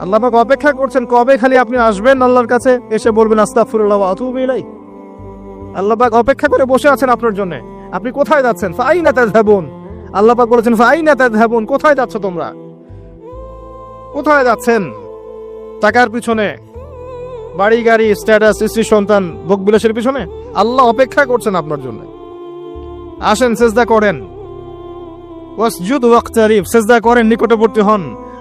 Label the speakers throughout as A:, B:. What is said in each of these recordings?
A: আল্লাহ পাক অপেক্ষা করছেন, কবে খালি আপনি আসবেন? আল্লাহর কাছে এসে বলবেন, আস্তাগফিরুল্লাহ আতুবু ইলাই আল্লাহ পাক অপেক্ষা করে বসে আছেন আপনার জন্য। আপনি কোথায় যাচ্ছেন? ফাইনা আল্লাহ পাক বলেছেন, ফাইনা তাযহাবুন, কোথায় যাচ্ছ তোমরা? কোথায় যাচ্ছেন? টাকার পিছনে। বাড়ি, গাড়ি স্ট্যাটাস স্ত্রী, সন্তান, ভোগ বিলাসের পিছনে। আল্লাহ অপেক্ষা করছেন আপনার জন্য। আসেন, সেজদা করেন। ওয়াসজুদ ওয়াক্তারিব সেজদা করেন, নিকটবর্তী হন।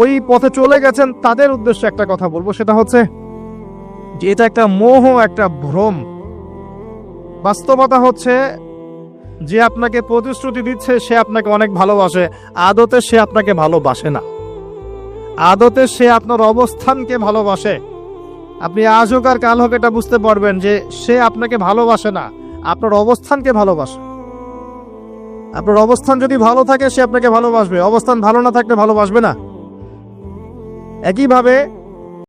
A: ওই পথে চলে গেছেন, তাদের উদ্দেশ্যে একটা কথা বলব, সেটা হচ্ছে যে এটা একটা মোহ, একটা ভ্রম। বাস্তবতা হচ্ছে যে আপনাকে প্রতিশ্রুতি দিচ্ছে, সে আপনাকে অনেক ভালোবাসে, আদতে সে আপনাকে ভালোবাসে না। আদতে সে আপনার অবস্থানকে ভালোবাসে। আপনি আজ হোক আর কাল হোক এটা বুঝতে পারবেন যে সে আপনাকে ভালোবাসে না, আপনার অবস্থানকে ভালোবাসে। আপনার অবস্থান যদি ভালো থাকে, সে আপনাকে ভালোবাসবে, অবস্থান ভালো না থাকলে ভালোবাসবে না। একইভাবে